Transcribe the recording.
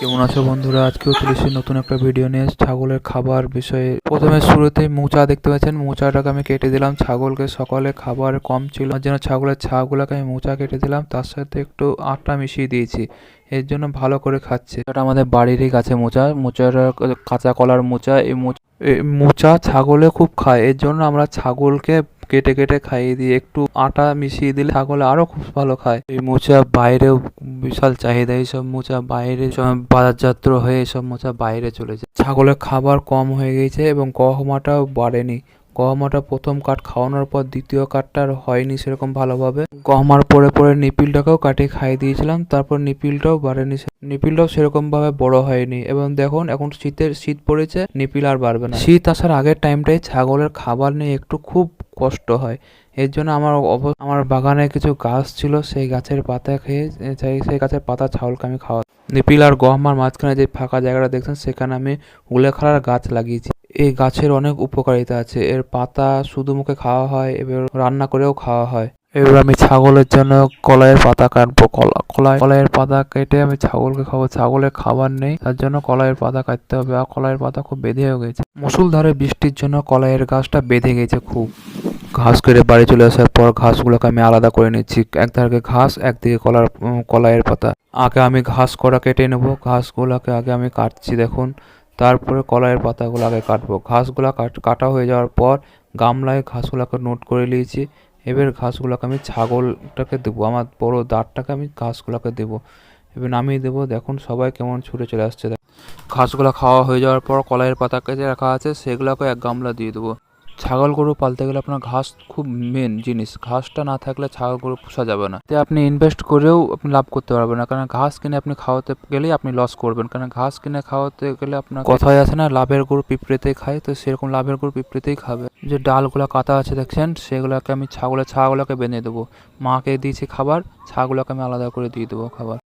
কেমন আছো বন্ধুরা? আজকেও চলেছি নতুন একটা ভিডিও নিয়ে। ছাগলের খাবার বিষয়ে প্রথমে শুরুতে মোচা দেখতে পাচ্ছেন মোচাটাকে আমি কেটে দিলাম। ছাগলকে সকালে খাবার কম ছিল। যেন ছাগলের ছাগুলোকে আমি মোচা কেটে দিলাম। তার সাথে একটু আটা মিশিয়ে দিয়েছি। এর জন্য ভালো করে খাচ্ছে। এটা আমাদের বাড়িরই গাছে মোচা মোচাটা কাঁচা কলার মোচা এই মোচা মোচা ছাগলে খুব খায়। এর জন্য আমরা ছাগলকে কেটে কেটে খাইয়ে দিয়ে একটু আটা মিশিয়ে দিলে ছাগল আরও খুব ভালো খায়। এই মোচা বাইরেও বিশাল চাহিদা এইসব মোচা বাইরে বাজারজাত হয়ে এইসব মোচা বাইরে চলে যায়। ছাগলের খাবার কম হয়ে গেছে এবং গহমাটাও বাড়েনি। গহমাটা প্রথম কাঠ খাওয়ানোর পর দ্বিতীয় কাঠটা আর হয়নি সেরকম ভালোভাবে। গহমার পরে পরে নিপিলটাকেও কাটিয়ে খাইয়ে দিয়েছিলাম, তারপর নিপিলটাও বাড়েনি নিপিলটাও সেরকম ভাবে বড় হয়নি। এবং দেখুন, এখন শীতের শীত পড়েছে, নিপিল আর বাড়বে না। শীত আসার আগের টাইমটাই ছাগলের খাবার নিয়ে একটু খুব কষ্ট হয়। এর জন্য আমার আমার বাগানে কিছু গাছ ছিল, সেই গাছের পাতা খেয়ে, সেই- সেই গাছের পাতা ছাগলকে আমি খাওয়া নিপিল আর গহমার মাঝখানে যে ফাঁকা জায়গাটা দেখছেন, সেখানে আমি উলেখাড়ার গাছ লাগিয়েছি। এই গাছের অনেক উপকারিতা আছে। এর পাতা শুধু মুখে খাওয়া হয়, এবার রান্না করেও খাওয়া হয়। এবার আমি ছাগলের জন্য কলাইয়ের পাতা কাটবো। কলা, কলাই, কলাইয়ের পাতা কেটে আমি ছাগলকে খাব। ছাগলের খাবার নেই, তার জন্য কলাইয়ের পাতা কাটতে হবে। আর কলাইয়ের পাতা খুব বেঁধেও গেছে। মুসুলধারে বৃষ্টির জন্য কলাইয়ের গাছটা বেঁধে গেছে খুব। ঘাস কেটে বাড়ি চলে আসার পর ঘাসগুলোকে আমি আলাদা করে নিচ্ছি। একদিকে ঘাস, একদিকে কলার কলাইয়ের পাতা। আগে আমি ঘাস করা কেটে নেব। ঘাসগুলোকে আগে আমি কাটছি, দেখুন। তারপরে কলাইয়ের পাতাগুলো আগে কাটবো। ঘাসগুলো কাট- হয়ে যাওয়ার পর গামলায় ঘাসগুলোকে নোট করে নিয়েছি। এবার ঘাসগুলোকে আমি ছাগলটাকে দেবো, আমার বড় দাঁতটাকে আমি ঘাসগুলোকে দেবো। এবার নামিয়ে দেবো, দেখুন সবাই কেমন ছুটে চলে আসছে। ঘাসগুলা ঘাসগুলো খাওয়া হয়ে যাওয়ার পর কলাইয়ের পাতাকে যে রাখা আছে সেগুলোকে এক গামলা দিয়ে দেবো। ছাগল গরু পালতে গেলে আপনার ঘাস খুব মেন জিনিস। ঘাসটা না থাকলে ছাগল গরু পোষা যাবে না। তাই আপনি ইনভেস্ট করেও আপনি লাভ করতে পারবেন না। কারণ ঘাস কিনে আপনি খাওয়াতে গেলেই আপনি লস করবেন। কারণ ঘাস কিনে খাওয়াতে গেলে আপনার কথাই আছে না, লাভের গরু পিঁপড়েতেই খায়, তো সেরকম লাভের গরু পিঁপড়েতেই খাবে। যে ডালগুলো কাটা আছে দেখছেন, সেগুলোকে আমি ছাগলের ছাগুলোকে বেঁধে দেবো। মাকে দিয়েছি খাবার, ছাগুলোকে আমি আলাদা করে দিয়ে দেবো খাবার।